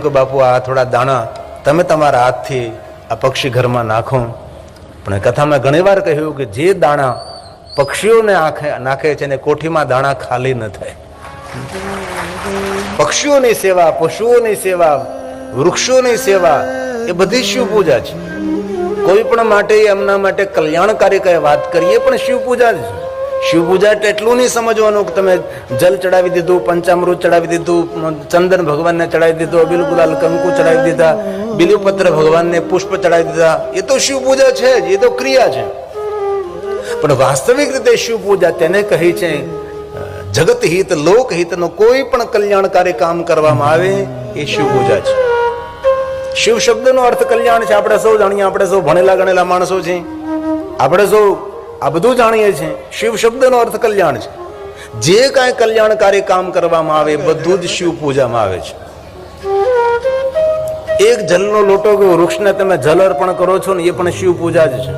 કે બાપુ, આ થોડા દાણા તમે તમારા હાથથી આ પક્ષી ઘરમાં નાખો. પણ કથામાં ઘણી વાર કહ્યું કે જે દાણા પક્ષીઓને આંખે નાખે છે ને કોઠીમાં દાણા ખાલી ન થાય. પક્ષીઓની સેવા, પશુઓની સેવા, વૃક્ષોની સેવા, એ બધી શિવ પૂજા છે. કોઈ પણ માટે, એમના માટે કલ્યાણકારી કઈ વાત કરીએ પણ શિવ પૂજા જ છે. શિવ પૂજા એટલે નહીં સમજવાનું કે તમે જલ ચડાવી દીધું, પંચામૃત ચડાવી દીધું, ચંદન ભગવાનને ચડાવી દીધું અબિલ ગુલાલ કંકુ ચડાવી દીધા, બિલીપત્ર ભગવાનને પુષ્પ ચડાવી દીધા. એ તો શિવ પૂજા છે જ, એ તો ક્રિયા છે. પણ વાસ્તવિક રીતે શિવ પૂજા તેને કહી છે, જગત હિત, લોક હિતનો કોઈ પણ કલ્યાણકારી કામ કરવામાં આવે એ શિવ પૂજા છે. શિવ શબ્દનો અર્થ કલ્યાણ છે. આપણે સૌ જાણીએ, આપણે સૌ ભણેલા ગણેલા માણસો છે આપણે સૌ આ બધું જાણીએ છીએ. શિવ શબ્દનો અર્થ કલ્યાણ છે. જે કાંઈ કલ્યાણકારી કામ કરવામાં આવે બધું જ શિવ પૂજામાં આવે છે. એક જલનો લોટો કે વૃક્ષને તમે જલ અર્પણ કરો છો ને એ પણ શિવ પૂજા જ છે.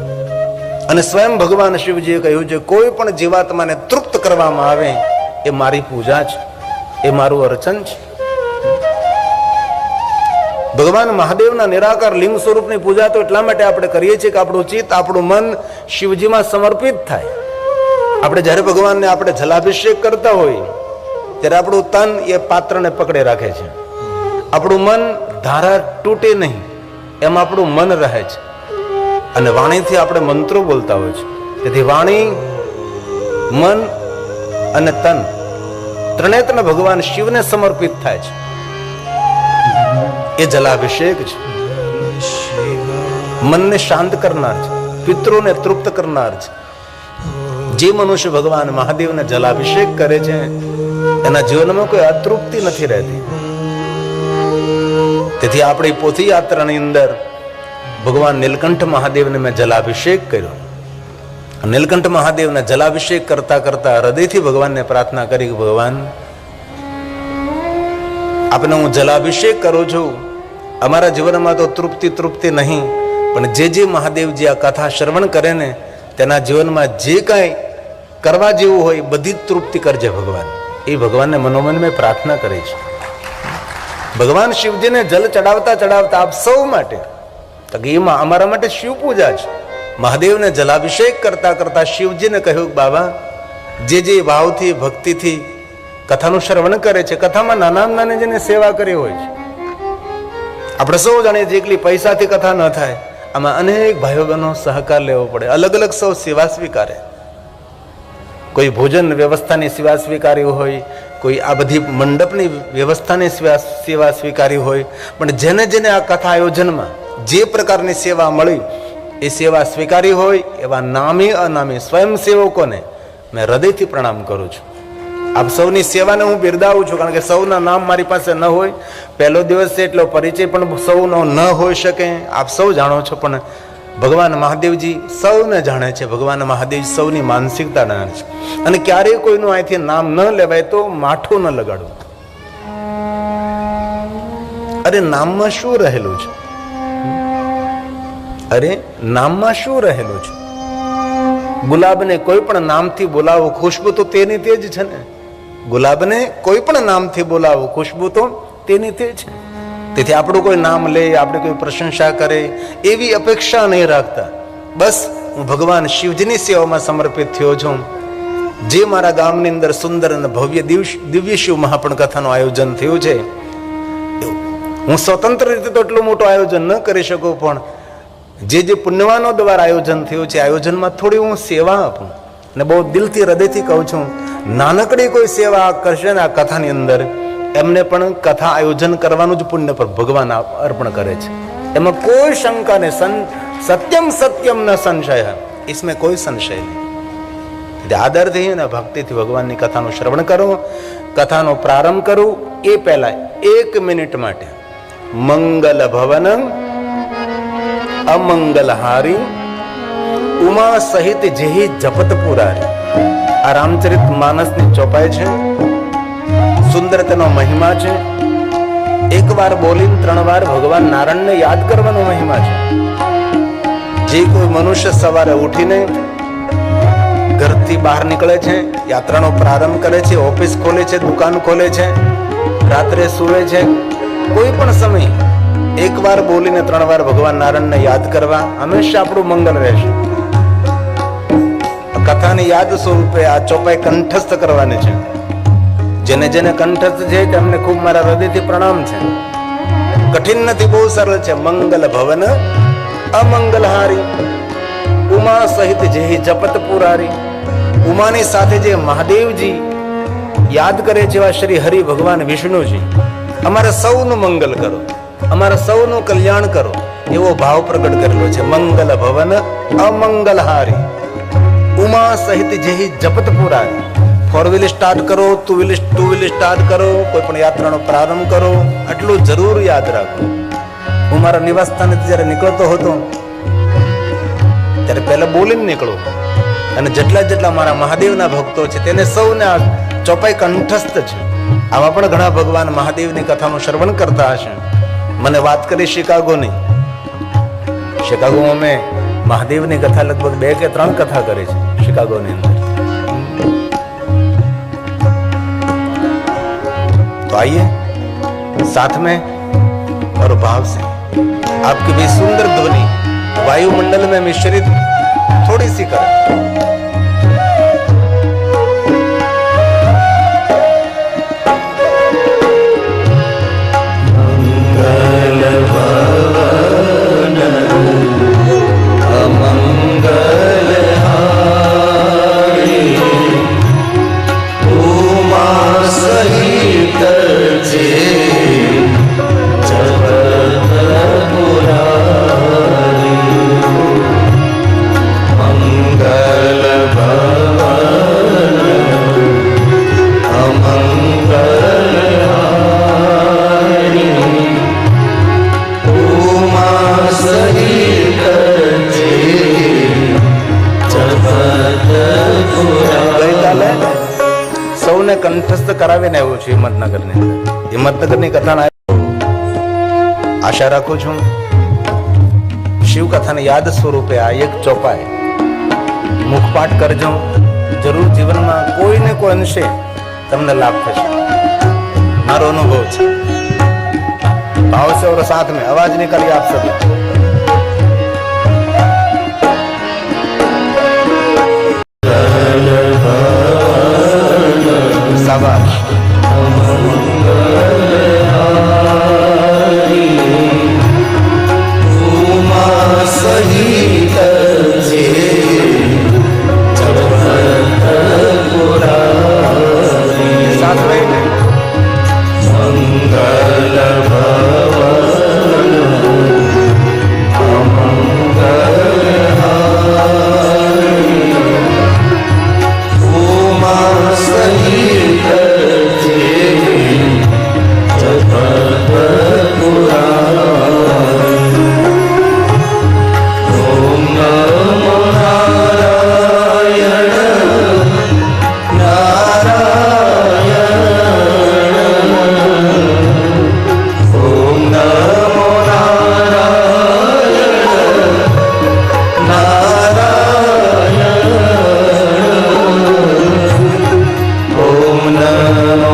અને સ્વયં ભગવાન શિવજીએ કહ્યું છે, કોઈ પણ જીવાત્માને તૃપ્ત કરવામાં આવે એ મારી પૂજા છે. એ મારું અર્ચન છે. ભગવાન મહાદેવના નિરાકાર લિંગ સ્વરૂપની પૂજા તો એટલા માટે આપણે કરીએ છીએ કે આપણું ચિત્ત, આપણું મન શિવજીમાં સમર્પિત થાય. આપણે જ્યારે ભગવાનને આપણે જલાભિષેક કરતા હોઈએ ત્યારે આપણું તન એ પાત્રને પકડે રાખે છે. આપણું મન ધારા તૂટે નહીં, એમ આપણું મન રહે છે. અને વાણીથી આપણે મંત્રો બોલતા હોય છે. તેથી વાણી, મન અને તન ત્રણેતને ભગવાન શિવને સમર્પિત થાય છે. એ જલાભિષેક છે. મનને શાંત કરનાર છે પિત્રોને તૃપ્ત કરનાર છે. જે મનુષ્ય ભગવાન મહાદેવને જલાભિષેક કરે છે, એના જીવનમાં કોઈ અતૃપ્તિ નથી રહેતી. તેથી આપણી પોથી યાત્રાની અંદર ભગવાન નીલકંઠ મહાદેવને મેં જલાભિષેક કર્યો. નીલકંઠ મહાદેવને જલાભિષેક કરતા કરતા હૃદયથી ભગવાનને પ્રાર્થના કરી કે ભગવાન આપને હું જલાભિષેક કરું છું. અમારા જીવનમાં તો તૃપ્તિ તૃપ્તિ નહીં, પણ જે જે મહાદેવજી આ કથા શ્રવણ કરે ને, તેના જીવનમાં જે કાંઈ કરવા જેવું હોય, બધી જ તૃપ્તિ કરજે ભગવાન. એ ભગવાનને મનોમન મેં પ્રાર્થના કરી છે ભગવાન શિવજીને જલ ચડાવતા ચડાવતા આપ સૌ માટે તો એમાં અમારા માટે શિવ પૂજા છે. મહાદેવને જલાભિષેક કરતા કરતા શિવજીને કહ્યું બાબા, જે જે ભાવથી ભક્તિથી કથાનું શ્રવણ કરે છે. કથામાં નાના નાની જેને સેવા કરી હોય છે. આપણે સૌ જાણીએ એકલી પૈસાથી કથા ન થાય. આમાં અનેક ભાઈઓ બહેનો સહકાર લેવો પડે. અલગ અલગ સૌ સેવા સ્વીકારે. કોઈ ભોજન વ્યવસ્થાની સેવા સ્વીકારી હોય, કોઈ આ બધી મંડપની વ્યવસ્થાની સેવા સ્વીકારી હોય. પણ જેને જેને આ કથા આયોજનમાં જે પ્રકારની સેવા મળી, એ સેવા સ્વીકારી હોય, એવા નામી અનામી સ્વયંસેવકોને મેં હૃદયથી પ્રણામ કરું છું. આપ સૌની સેવાને હું બિરદાવું છું, કારણ કે સૌના નામ મારી પાસે ન હોય. પહેલો દિવસ એટલો પરિચય પણ સૌનો ન હોઈ શકે. આપ સૌ જાણો છો, પણ ભગવાન મહાદેવજી સૌને જાણે છે. ભગવાન મહાદેવ સૌની માનસિકતા જાણે છે. અને ક્યારેય કોઈનું અહીંથી નામ ન લેવાય તો માઠું ન લગાડવું અરે, નામમાં શું રહેલું છે? અરે, નામમાં શું રહેલું છે? ગુલાબને કોઈ પણ નામથી બોલાવો, ખુશ્બુ તો તેની તે જ છે ને. ગુલાબને કોઈ પણ નામથી બોલાવો, ખુશ્બુ તો તેની તે છે તેથી આપણું કોઈ નામ લે, આપણે કોઈ પ્રશંસા કરે, એવી અપેક્ષા નહીં રાખતા. બસ હું ભગવાન શિવજીની સેવામાં સમર્પિત થયો છું. જે મારા ગામની અંદર સુંદર અને ભવ્ય દિવ્ય શિવ મહાપણ કથાનું આયોજન થયું છે, હું સ્વતંત્ર રીતે તો એટલું મોટું આયોજન ન કરી શકું, પણ જે જે પુણ્યવાનો દ્વારા આયોજન થયું છે, આયોજનમાં થોડી હું સેવા આપું અને બહુ દિલથી, હૃદયથી કહું છું નાનકડી કોઈ સેવા કરશે ને આ કથાની અંદર એમને પણ કથા આયોજન કરવાનું જ પુણ્ય પર ભગવાન અર્પણ કરે છે એમાં કોઈ શંકા ને સત્યમ સત્યમ ન સંશય इसमें કોઈ સંશય નહીં એટલે આદરથી અને ભક્તિથી ભગવાનની કથાનું શ્રવણ કરો કથાનો પ્રારંભ કરું એ પહેલા એક મિનિટ માટે મંગલ ભવનમ અમંગલહારી ઉમા સહિત જેહી જપત પુરારી આ રામચરિત માનસની ચોપાઈ છે સુંદર તેનો મહિમા છે. એક વાર બોલીને ત્રણ વાર ભગવાન નારાયણને યાદ કરવાનો મહિમા છે. જે કોઈ મનુષ્ય સવારે ઉઠીને ઘરથી બહાર નીકળે છે, યાત્રાનો પ્રારંભ કરે છે, ઓફિસ ખોલે છે, દુકાન ખોલે છે, રાત્રે સૂવે છે, કોઈ પણ સમય એક વાર બોલીને ત્રણ વાર ભગવાન નારાયણને યાદ કરવા હંમેશા આપણું મંગલ રહેશે. કથાની યાદ સ્વરૂપે આ ચોપાઈ કંઠસ્થ કરવાની છે. જેને જેને કંઠસ્થ છે તેમને ખૂબ મારા હૃદયથી પ્રણામ છે. કઠિન નથી, બહુ સરળ છે. મંગલ ભવન, અમંગલહારી. ઉમા સહિત જે જપત પુરારી. ઉમાની સાથે જે મહાદેવજી યાદ કરે છે એવા શ્રી હરિ ભગવાન વિષ્ણુજી. અમારે સૌનું મંગલ કરો. અમારે સૌનું કલ્યાણ કરો. એવો ભાવ પ્રગટ કરેલો છે. મંગલ ભવન, અમંગલહારી. ઉમા સહિત જેહી જપત પુરારી ફોર વ્હીલ સ્ટાર્ટ કરો two wheel two wheel start કરો, કોઈ પણ યાત્રાનો પ્રારંભ કરો, આટલું જરૂર યાદ રાખો. હું મારા નિવાસ સ્થાનેથી જ્યારે નીકળતો હતો, ત્યારે પહેલા બોલીને નીકળો. અને જેટલા જેટલા મારા મહાદેવના ભક્તો છે, તેને સૌને આ ચોપાઈ કંઠસ્થ છે. આવા પણ ઘણા ભગવાન મહાદેવની કથાનું શ્રવણ કરતા હશે. મને વાત કરી શિકાગોની. શિકાગોમાં મેં મહાદેવની કથા લગભગ બે કે ત્રણ કથા કરી છે શિકાગોની અંદર तो आइए साथ में और भाव से आपकी भी सुंदर ध्वनि वायुमंडल में मिश्रित थोड़ी सी करें હિંમતનગરની અંદર હિંમતનગરની કથાના આશા રાખું છું શિવકથાને યાદ સ્વરૂપે આ એક ચોપાય મુખપાઠ કરજો. જરૂર જીવનમાં કોઈને કોઈ અંશે તમને લાભ થશે. મારો અનુભવ છે. ભાવ છે ઓર સાથ મેં, અવાજ નીકળી આપ સભી સાબાશ.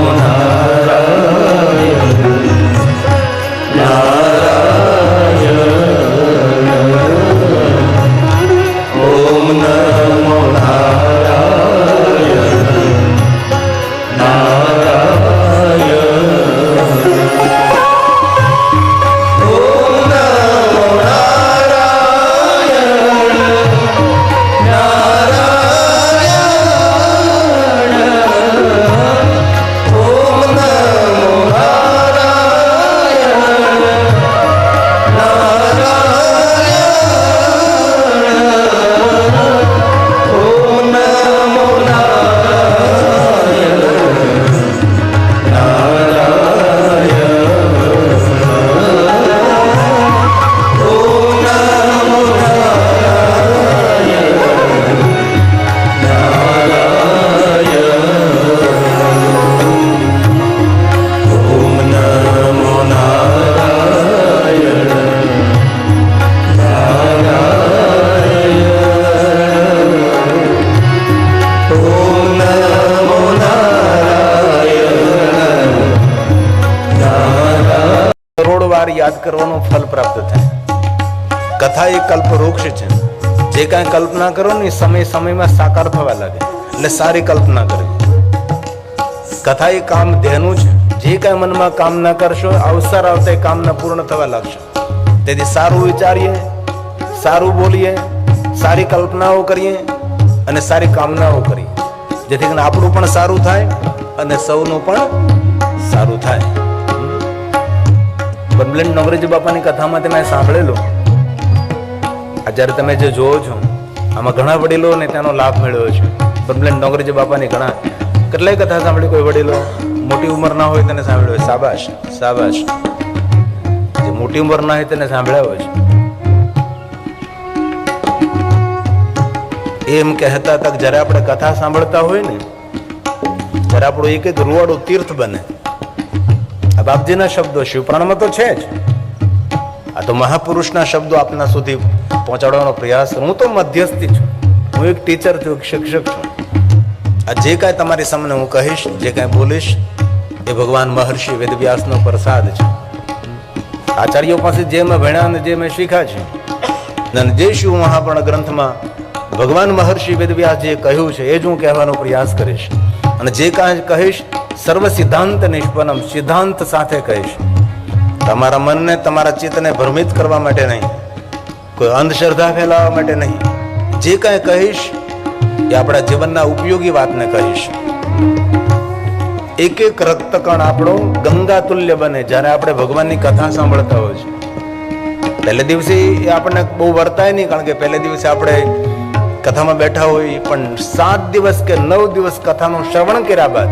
떠나? કલ્પ વૃક્ષ છે. જે કાંઈ કલ્પના કરો ને સમય સમયમાં સાકાર થવા લાગે. એટલે સારી કલ્પના કરવી કથા એ કામ ધ્યાનું છે. જે કાંઈ મનમાં કામના કરશો, અવસર આવતા એ કામના પૂર્ણ થવા લાગશે. તેથી સારું વિચારીએ, સારું બોલીએ, સારી કલ્પનાઓ કરીએ અને સારી કામનાઓ કરીએ. જેથી કરીને આપણું પણ સારું થાય અને સૌનું પણ સારું થાય. બનબ્લેન્ડ નવરેજ બાપાની કથામાં તમે સાંભળેલું? આ જ્યારે તમે જે જોવો છો, આમાં ઘણા વડીલોને તેનો લાભ મેળવ્યો છે. બનબ્લેન્ડ નવરેજી બાપાની ઘણા કેટલાય કથા સાંભળી કોઈ વડીલો? મોટી ઉંમર ના હોય તેને સાંભળ્યો સાબાશ સાબાશ જે મોટી ઉંમર ના હોય તેને સાંભળ્યા હોય છે. એમ કહેતા તક જ્યારે આપણે કથા સાંભળતા હોય ને, ત્યારે આપણું એક એક રૂવાડું તીર્થ બને. આ બાપજીના શબ્દો શિવપ્રાણમાં તો છે જ. આ તો મહાપુરુષના શબ્દો આપના સુધી પહોંચાડવાનો પ્રયાસ હું તો મધ્યસ્થી છું. હું એક ટીચર છું, એક શિક્ષક છું. આ જે કાંઈ તમારી સામે હું કહીશ, જે કાંઈ બોલીશ, એ ભગવાન મહર્ષિ વેદવ્યાસનો પ્રસાદ છે. આચાર્યો પાસે જે મેં ભણ્યા અને જે મેં શીખ્યા છે, અને જે શિવ મહાપણ ગ્રંથમાં ભગવાન મહર્ષિ વેદવ્યાસજીએ કહ્યું છે, એ જ હું કહેવાનો પ્રયાસ કરીશ. અને જે કાંઈ કહીશ, સર્વ સિદ્ધાંત નિષ્પન્નમ, સિદ્ધાંત સાથે કહીશ. તમારા મનને, તમારા ચિત્તને ભ્રમિત કરવા માટે નહીં. કોઈ અંધશ્રદ્ધા ફેલાવવા માટે નહીં. જે કાંઈ કહીશ એ આપણા જીવનના ઉપયોગી વાતને કહીશ. એક એક રક્તકણ આપણો ગંગા તુલ્ય બને જ્યારે આપણે ભગવાનની કથા સાંભળતા હોય છે. પહેલે દિવસે એ આપણને બહુ વર્તાય નહીં, કારણ કે પહેલે દિવસે આપણે કથામાં બેઠા હોય, પણ સાત દિવસ કે નવ દિવસ કથાનું શ્રવણ કર્યા બાદ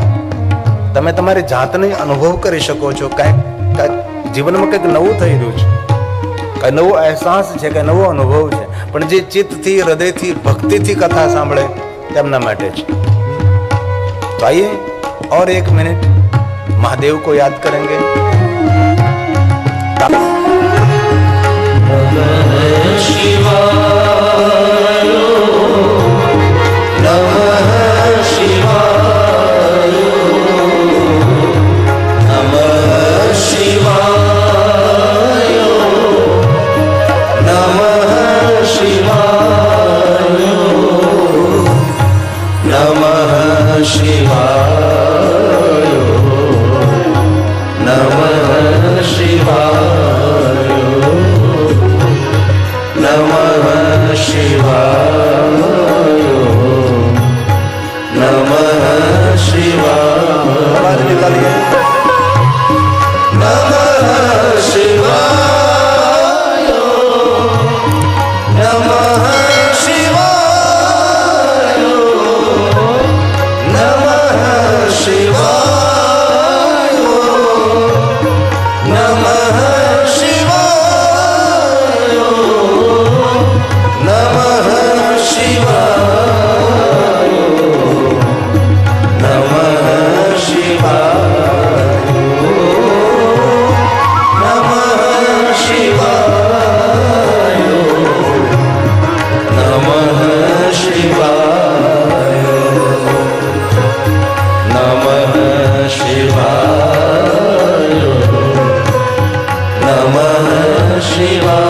તમે તમારી જાતને અનુભવ કરી શકો છો. કાંઈક જીવનમાં કંઈક નવું થઈ રહ્યું છે. કંઈ નવો અહેસાસ છે કે નવો અનુભવ છે. પણ જે ચિત્તથી, હૃદયથી, ભક્તિથી કથા સાંભળે તેમના માટે. છે તો આઈએ ઓર એક મિનિટ મહાદેવ કો યાદ કરેંગે. શિવા नमः शिवाय। नमः शिवाय Shiva